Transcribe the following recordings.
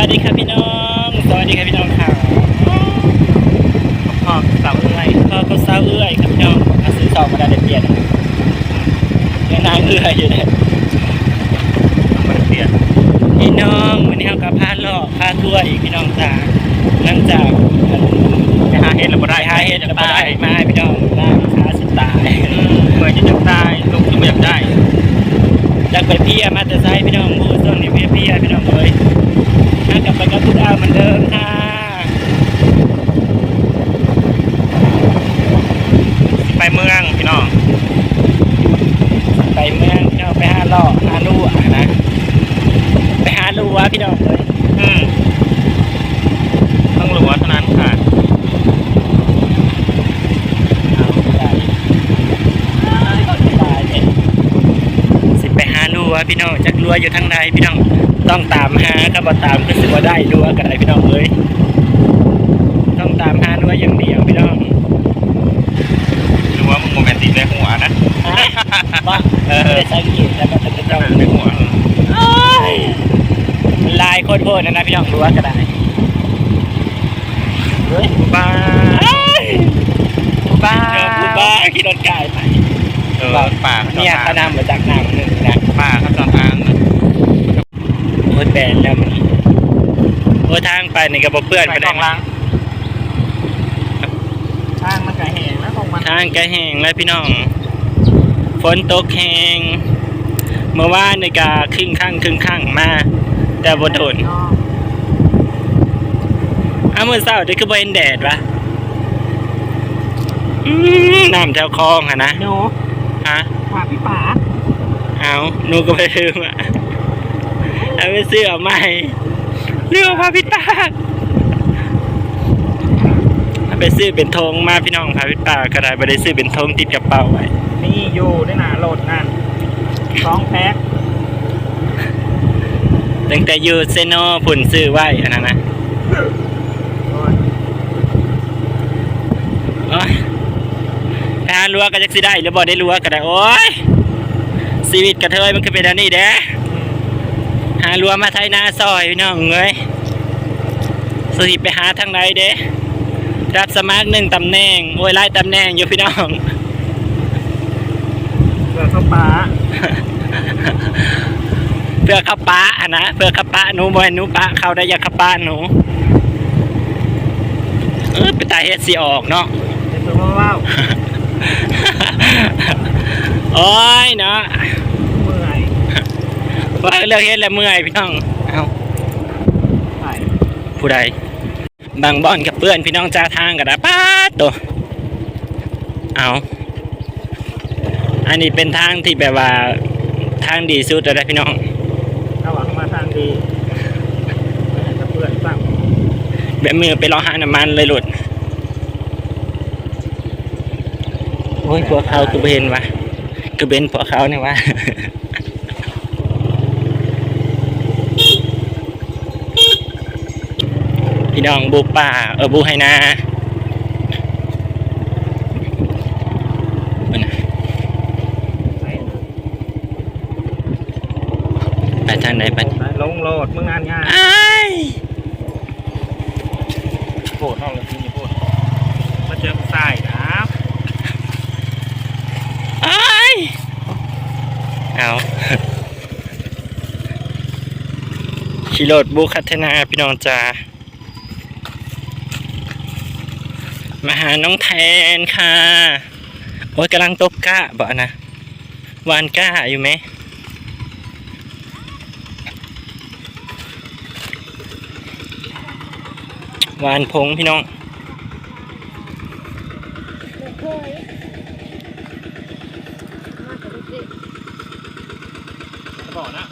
สวัสดีครับพี่น้อง สวัสดีครับพี่น้องค่ะพ่อสาวเอื้อยพ่อก็สาวเอื้อยครับพี่น้องถ้าซื้อสองมาได้เปลี่ยนยังนางเอื้อยอยู่เนี่ยมันเปลี่ยนพี่น้องวันนี้เราก็พาเลาะพาทัวร์อีกพี่น้องจ้าหลังจากไปหาเห็ดแล้วบ่ไปได้หาเห็ดแล้วบ่ได้มาพี่น้องล่าค้าสุดตายเมื่อจะจับได้ลูกจะไม่อยากได้จากไปเพียมาแต่ไซพี่น้องมูส่วนนี้เพียเพียพี่น้องเอ้ยมากลับ ไปกับพุทธเอาเหมือนเดิมค่ะไปเมืองพี่น้อง ไปเมืองพี่น้องไปหาล่อหาลู่อะนะ ไปหาลู่วะพี่น้องเอ้ยอืมต้องหลวเท่านั้นค่ะเอาได้ตายเนี่ยสิไปหาลู่วะพี่น้องจักรัวอยู่ทางใดพี่น้อง ต้องตามหาก็บ่ตามก็สิบ่ได้รัวก็ได้พี่น้องเอ้ยต้องตามหารัวอย่างเดียวพี่น้องหรือว่ามึงโมเมนติกในหัวนะฮะว่าเออได้สังเกตแล้วมันจะเป็นเจ้าเจ้าในหัวลายโคตรโพดนะนะพี่น้องรัวก็ได้เฮ้ยบ้าบ้าบ้าขี่รถกายไปเออป่าเขาเนี่ยจอดเขาทางนำมาจากหนังหนึ่งนะป่าเขาจอดทาง โอ้ยแบนแล้วมันโอ้ยทางไปนี่ก็บ่เปื้อนไปไปกได้องล้างทางมันกระแหงแล้วของมันทางก็แห้งแล้วพี่น้อง ฝนตกแห้งเมื่อวานนี่ก็ครึ่งข้างครึ่งข้างมา แต่บ่โดนอ้าวมื้อเช้านี่คือบ่เห็นแดดวะอืมน้ำแถวคลองอะนะหนูฮะพาพี่ป๋าเอาหนูก็ไปซื้อมา เอาไปซื้อเอาใหม่เรื่องพาพิษปากเอาไปซื้อเป็นธงมาพี่น้องพาพิษปากก็ได้ไปได้ซื้อเป็นธงติดกระเป๋าไว้นี่อยู่ได้หนาโหลดนั่นสองแพ็คตั้งแต่อยู่เซโนผุ่นซื้อไว้อันนั้นนะโอ้ยไปหาลัวก็จะสิได้หรือบ่ได้ลัวก็ได้โอ้ยชีวิตกระเทยมันคือเป็นอันนี้เด้ หาลัวมาไทยนาซอยพี่น้องเอ้ยสิไปหาทางใดเด้รับสมัครหนึ่งตำแหน่งโอ้ยไล่ตำแหน่งอยู่พี่น้องเกิดเข้าป๋าเพื่อเข้าป้าอะนะเพื่อเข้าป้าหนูบ่ให้หนูป้าเข้าได้อยากเข้าป้าหนูเออไปตายเฮ็ดสิออกเนาะเป็นตัวว่าวโอ้ยเนาะเมื่อย ว่าเลือกเฮ็ดแล้วเมื่อยพี่น้องเอาใส่ผู้ใดบางบ่อนกับเพื่อนพี่น้องจ้าทางกันนะป้าดตัวเอาอันนี้เป็นทางที่แบบว่าทางดีสุดแล้วนะพี่น้องถ้าหวังมาทางดีจะเปื่อนสั่งแบบมือไปรอหาน้ำมันเลยหลุดโอ้ยพวกเขาคือบ่เห็นวะคือเป็นพวกเขาเนี่ยวะ พี่น้องบุกป่าเออบุกให้นาเบิ่งนะไปทางไหนไปลงโหลดมึงงานง่ายอ้ายโผล่นอกเลยพี่นี่โผล่มาเจอทรายนะอ้ายเอาขี่รถบุกคัทนาพี่น้องจ้า มาหาน้องแทนค่ะ โอ้ยกำลังตบก้าบ่นะวานก้าอยู่ไหมวานพงพี่น้องก่อนนะ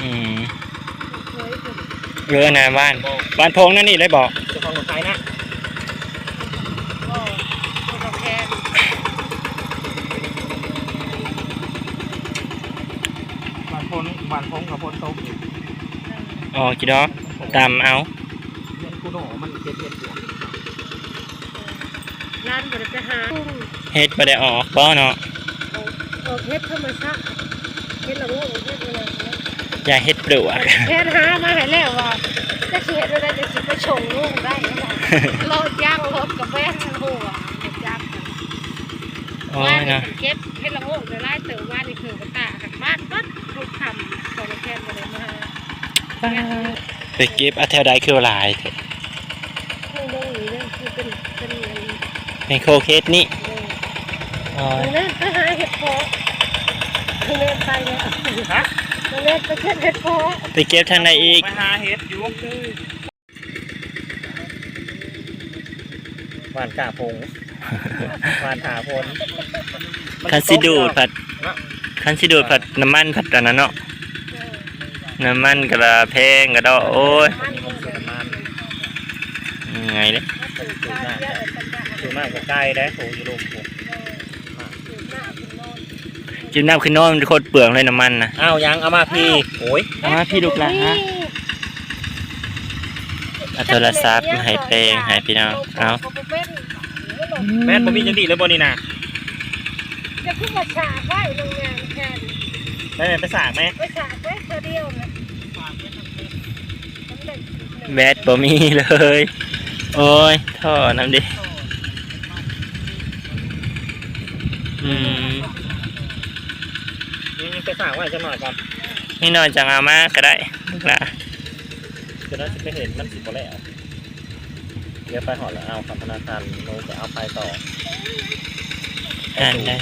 อืม เรือนะบ้าน บ้านพงนั่นนี่เลยบอกจะฟังกับใครนะวันพ้นวันพ้นกับพ้นตกอยู่อ๋อกี่ดอกตามเอาเงินกูโหนมันเจ็ดเจ็ดหัวร้านบริไปหากุ้งเฮ็ดบ่ได้ออกบ่เนาะออกเฮ็ดธรรมชาติเฮ็ดละโงกเฮ็ด อะไรนะอย่าเฮ็ดปลวกแพทย์หามาให้แล้วว่าจะสิเฮ็ดอะไรจะสิไปชงลูกได้บ่รถย่างรถกับแว่นหัวย่างโอ้ว่ายนี่เนาะเก็บเฮ็ดละโงกได้หลายเติมว่านี่คือกระตาหักบ้านปั๊บลูกทำของแทนบ่ได้มาไปเก็บอันแถวใดคือหลายเถอะเรื่องนี้เรื่องคือเป็นเป็นเงินเป็นโคเคสนี่เอออ๋อเล่นไปหาเห็ดเพาะเล่นไปเนี่ยฮะ เล่นไปเก็บเห็ดเพาะไปเก็บทางใดอีก ไปหาเฮ็ดอยู่หวานกาพงหวานหาพลคันสิดูดผัดคันสิดูดผัดน้ำมันผัดอันนั้นเนาะ น้ำมันกระแพงกระดอโอ้ยมันคงจะมันไงเด้ตื่นข้าวเยอะจังจะคือมากกว่าใกล้ได้โหอยู่ลุมผม ตื่นหน้าตื่นนอน จิ้มน้ำขึ้นนอนมันโคตรเปลืองเลยน้ำมันนะอ้าวยังเอามาพี่โอ้ยเอามาพี่ลูกหลานฮะเอาโทรศัพท์มาให้แปลงให้พี่น้องเอาแม่นบ่มีจังดีเลยบ่นี่นะจะขึ้นมาฉากไว้โรงงานแทนแม่ไปสากไหมไปฉากไว้เธอเดียวนะแบตบ่มีเลย โอ้ยท่อน้ำดิอืม นี่ไปสากไว้จะหน่อยก่อนนี่นอนจังเอามาก็ได้ลูกหลานจะได้ไม่เห็นมันสิบ่แล้วเดี๋ยวไปหอดแล้วเอากับธนาคารโน้จะเอาไปต่ออ่านได้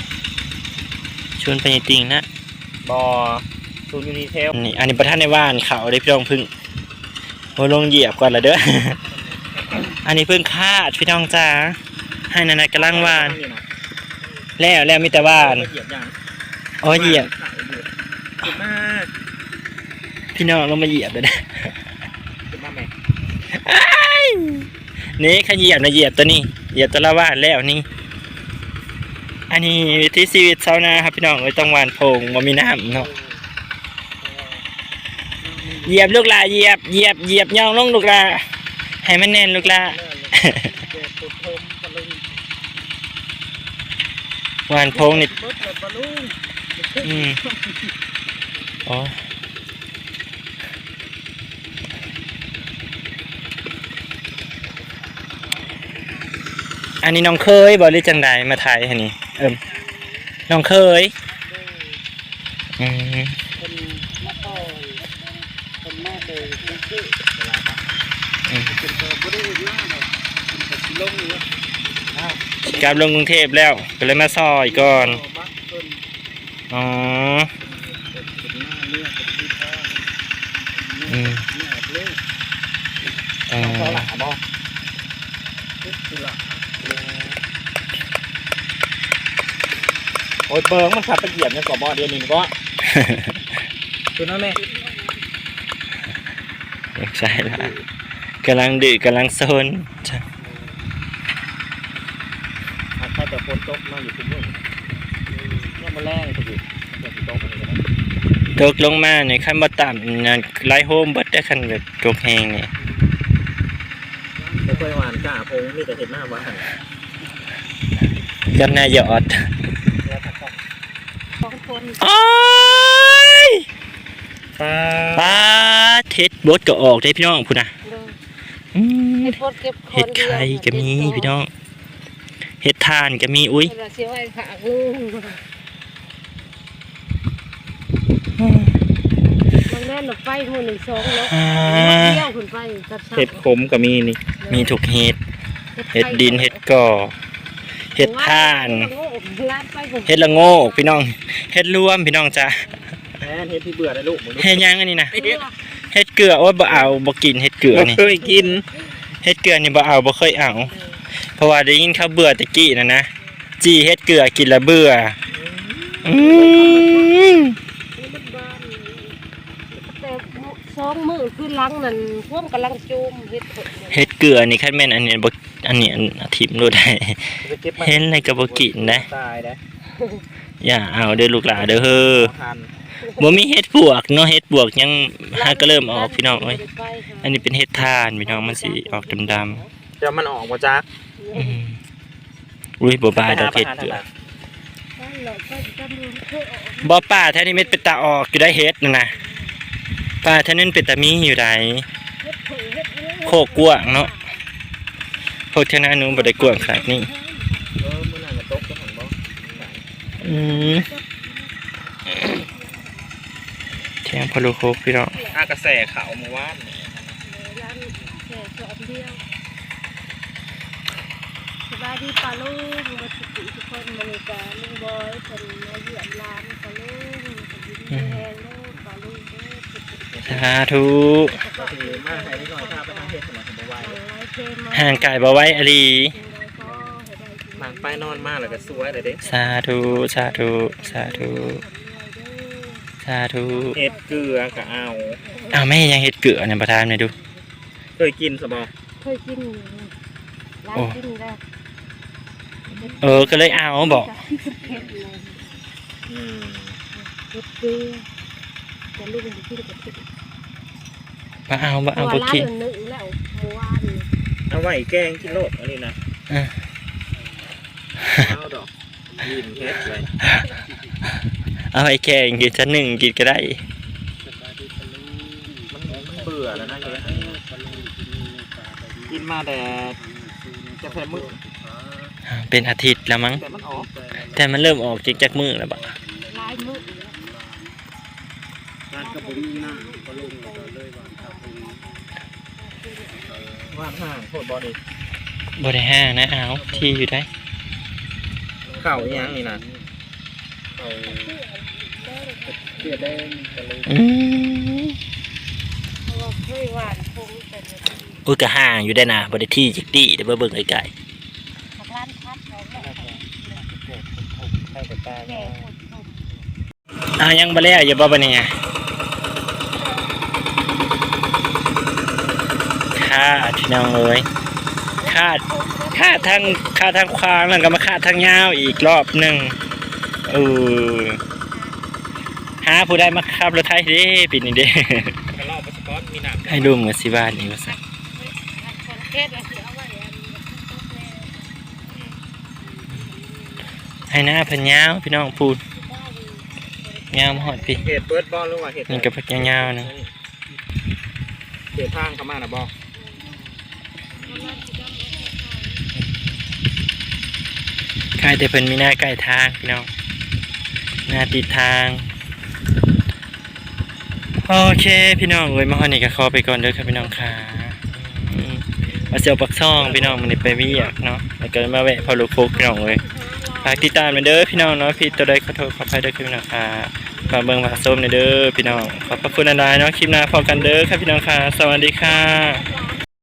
ชวนไปจริงๆนะบอซูนยูนิเทลอันนี้อันนี้ประธานในว่านเขาได้พี่น้องพึ่งโอ้ลงเหยียบก่อนละเด้ออันนี้เพิ่งคาดพี่น้องจ้าให้นันกำลังว่าน แล้วแล้วมีแต่ว่านเหยียบยัง อ๋อเหยียบเหยียบมากพี่น้องลงมาเหยียบเลยนะเหยียบมากไหมนี่ขเหยียบนะเหยียบตัวนี้เหยียบตัวละว่านแล้วนี่อันนี้วิถีชีวิตชาวนาครับพี่น้องไม่ต้องหวานโพงว่ามีน้ำเนาะเหยียบลูกหลาเหยียบเหยียบเหยียบย่องลงลูกหลาให้มันแน่นลูกหลาหวานโพงนี่ อืมอ๋ออันนี้น้องเคยบรือจังใดมาถ่ายอันนี้ เอิมน้องเคยอืมอืมกลับลงกรุงเทพแล้วก็เลยมาซอยก่อน อ๋ออืมอ๋อก็หละบอโอ้ยเบิงมันขับไปเหยียบเนี่ยก่อบอเดียวนี่ก็คือนั่นแม่ใช่ละกำลังดื้อกำลังโซนถ้าใครแต่ฝนตกมาอยู่ทุกเมื่อเนี่ย มันแรงถูกอยู่เดี๋ยวฝนตกมันเลยนะตกลงมาเนี่ยขั้นบ่ต่ำนั่นไล่โฮมเบิดได้ขั้นแบบตกแหงเนี่ยไม่เคยหวานกล้าพงมีแต่เห็นหน้าหวานจำนายยอดแล้วถ้าก็สองคนโอ้ยปลาปลาเท็ดบดก็ออกได้พี่น้องพูดนะเดินอืมเห็ดพดเก็บคนเห็ดไข่ก็มีพี่น้องเห็ดทานก็มีอุ้ยเวลาเสียไว้ขา งูมันแน่นหนไฟหัวหนึ่งสองแล้วอ่าเที่ยวขึ้นไปตัดเห็ดขมก็มีนี่ มีถูกเห็ด เห็ดดินเห็ดก่อ เห็ดทานลาดไปผมเห็ดละโงกพี่น้อง เห็ดรวมพี่น้องจ้าแม่เห็ดที่เบื่อได้ลูกมึงเห็ดหยังอันนี้นะเห็ดเกลือโอ้ยบ่เอาบ่กินเห็ดเกลือนี่เคยกินเฮ็ดเกลือนี่บ่เอาบ่เคยเอา เพราะว่าได้ยินเขาเบื่อตะกี้นะนะ จีเฮ็ดเกลือกินแล้วเบื่อ อืม แต่ สองมือคือล้างนั่นพวกกำลังจูมเฮ็ดเถอะเฮ็ดเกลือนี่คันแม่นอันนี้บ่อันนี้อันทิมรู้ได้จะเก็บมาเห็นอะไรก็บ่กินนะตายนะอย่าเอาเด้อลูกหลานเด้อเฮ้อทันบ่มีเฮ็ดปวกเนาะเฮ็ดปวกยังหาก็เริ่มออกพี่น้องเอ้ยอันนี้เป็นเฮ็ดทานพี่น้องมันสิออกดำเดี๋ยวมันออกมาจากๆอืมอุ้ยบ่บายดอกเฮ็ดเกลือบ่ป่าแท้นี่เม็ดเป็นตาออกอยู่ได้เฮ็ดนั่นน่ะ ปลาท่านั้นเป็นตามีอยู่ใดเฮ็ดถือเฮ็ดเรื่องโคกกวางเนาะโคกเท่านั้นหนูบ่ได้กวางขนาดนี้เออมื้อนั้นก็ตกก็หันบ่อืมเที่ยงพะโลูโคกพี่น้องอากระแสขาวเมื่อวานนี่ร้านแค่จอบเดียวสบายดีปลาลูกมาทุกคนทุกคนมาเลยกาลุงบอยคนมาเยี่ยมร้านปลาลูก สาธุก็คือมาให้นิดหน่อยถ้าไปทางเฮ็ดสมัยบ่ไหวห่างกายบ่ไว้อลีนางไปนอนมาแล้วก็สวยเลยเด้สาธุสาธุสาธุสาธุเฮ็ดเกลือก็เอาอ้าวแม่ยังเฮ็ดเกลือเนี่ยประทานหน่อยดู เคยกินซะบ่เคยกินอยู่ร้านกินได้เออก็เลยเอาบอกเผ็ดเลยอืมเผ็ดเกลือแต่ลูกมันจะกินกับเผ็ด มาเอามาเอาเพบ่ราะว่ากินร้านหนึ่งแล้วเมื่อวานเอาไว้แกงกินโลดอันนี้นะอะเอาดอกยินเฮ็ดเลยเอาไอ้แค่กินสักหนึ่งกินก็ได้มันมันเบื่อแล้วนะเฮ็ดกินมาแต่จะแค่มื้อเป็นอาทิตย์แล้วมั้ง แต่มันออกแต่มันเริ่มออกจิกจากมือแล้วบ่ลายมือร้านกระปุกนี่นะก็ลงเลยว่า นห้างโทษบอนี่บ่ได้ห้างนะเอาที่อยู่ได้ เข่าอีหยังนี่นะเข่าเสียแดงกะเลยอืมเพราะว่าเคยหวานคงแต่อุ้ยก็ห่างอยู่ได้นะบ่ได้ที่จิกดีเดี๋ยวมาเบิ่งไกลร้านพัดเขาแม่ใช่แต่ตาแก่หมดๆอ้าวยังบ่แล้วอย่าบ่บัดนี้ ค่าพี่น้องเอ้ยค่าค่าทางค่าทางควางแล้วก็มาค่าทางยาวอีกรอบหนึงเออหาผู้ใดมาขับรถไทยเด้ปีนี้เด้กระลอกปัสกอตมีหนักให้ดูเหมือนสิบ้านนี่ว่าซั่นคนเทศเราคือเอาไว้อันนี้ให้หน้าเพิ่นยาวพี่น้องพูดยาวมาฮอดพี่เหตุเปิดบอลหรือว่าเหตุนี่ก็พักยาวๆนะเหตุทางเข้ามานะบอ ใกล้แต่เพิ่นมีหน้าใกล้ทางพี่น้องหน้าติดทางโอเคพี่น้องเอ้ยมาฮอนี่ก็ขอไปก่อนเด้อครับพี่น้องค่ะมาเสียวปักซ่องพี่น้องมันไปวียกเนาะแล้วก็มาแวะพอลูกโคกพี่น้องเอ้ยฝากติดตามเหมือนเด้อพี่น้องเนาะพี่ตัวใดขอโทษขออภัยเด้อครับพี่น้องค่ะฝากเบิ่งฝากส้มเด้อพี่น้องขอบพระคุณหลายๆเนาะคลิปหน้าพบกันเด้อครับพี่น้องค่ะ สวัสดีค่ะ